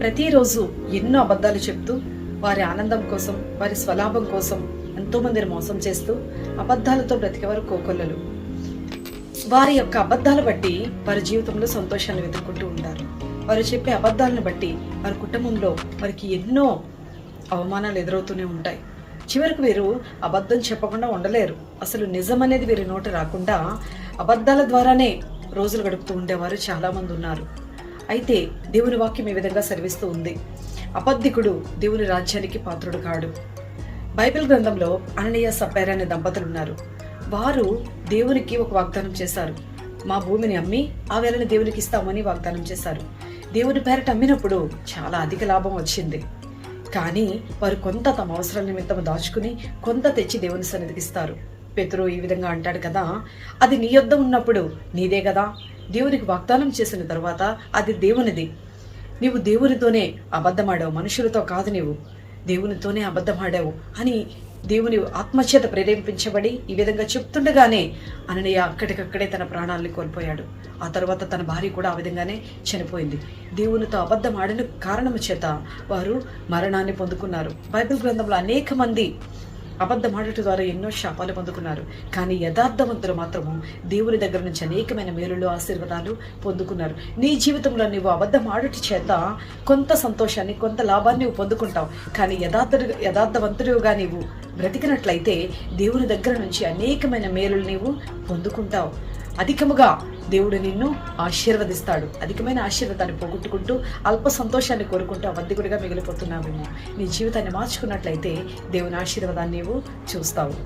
ప్రతిరోజు ఎన్నో అబద్ధాలు చెప్తూ వారి ఆనందం కోసం వారి స్వలాభం కోసం ఎంతోమందిని మోసం చేస్తూ అబద్ధాలతో బ్రతికేవారు కోకొల్లలు. వారి యొక్క అబద్ధాలు బట్టి వారి జీవితంలో సంతోషాన్ని వెతుక్కుంటూ ఉంటారు. వారు చెప్పే అబద్ధాలను బట్టి వారి కుటుంబంలో వారికి ఎన్నో అవమానాలు ఎదురవుతూనే ఉంటాయి. చివరికి వీరు అబద్ధం చెప్పకుండా ఉండలేరు. అసలు నిజం అనేది వీరి నోట రాకుండా అబద్ధాల ద్వారానే రోజులు గడుపుతూ ఉండేవారు చాలామంది ఉన్నారు. అయితే దేవుని వాక్యం ఈ విధంగా సెలవిస్తూ ఉంది. అబద్ధికుడు దేవుని రాజ్యానికి పాత్రుడు కాడు. బైబిల్ గ్రంథంలో అననీయ సప్పైర అనే దంపతులు ఉన్నారు. వారు దేవునికి ఒక వాగ్దానం చేశారు. మా భూమిని అమ్మి ఆ వేళని దేవునికి ఇస్తామని వాగ్దానం చేశారు. దేవుని పేరట అమ్మినప్పుడు చాలా అధిక లాభం వచ్చింది. కానీ వారు కొంత తమ అవసరాల నిమిత్తం దాచుకుని కొంత తెచ్చి దేవుని సన్నిధికి ఇస్తారు. పెతురు ఈ విధంగా అంటాడు కదా అది నీ యొద్ద ఉన్నప్పుడు నీదే కదా దేవునికి వాగ్దానం చేసిన తర్వాత అది దేవునిది. నీవు దేవునితోనే అబద్ధమాడావు మనుషులతో కాదు నీవు. దేవునితోనే అబద్ధమాడావు అని దేవుని ఆత్మచేత ప్రేరేపించబడి ఈ విధంగా చెప్తుండగానే అననయ్య అక్కడికక్కడే తన ప్రాణాలని కోల్పోయాడు. ఆ తర్వాత తన భార్య కూడా ఆ విధంగానే చనిపోయింది. దేవునితో అబద్ధం ఆడిన కారణము చేత వారు మరణాన్ని పొందుకున్నారు. బైబిల్ గ్రంథంలో అనేక మంది అబద్ధం ద్వారా ఎన్నో శాపాలు పొందుకున్నారు. కానీ యథార్థవంతులు మాత్రము దేవుని దగ్గర నుంచి అనేకమైన మేలులు ఆశీర్వాదాలు పొందుకున్నారు. నీ జీవితంలో నువ్వు అబద్ధం ఆడట చేత కొంత సంతోషాన్ని కొంత లాభాన్ని నువ్వు పొందుకుంటావు. కానీ యథార్థ యథార్థవంతుడుగా నీవు బ్రతికినట్లయితే దేవుని దగ్గర నుంచి అనేకమైన మేలులు నీవు పొందుకుంటావు. అధికముగా దేవుడు నిన్ను ఆశీర్వదిస్తాడు. అధికమైన ఆశీర్వాదాన్ని పోగొట్టుకుంటూ అల్ప సంతోషాన్ని కోరుకుంటూ అబద్ధికుడిగా మిగిలిపోతున్నావేమో. నీ జీవితాన్ని మార్చుకున్నట్లయితే దేవుని ఆశీర్వాదాన్ని నీవు చూస్తావు.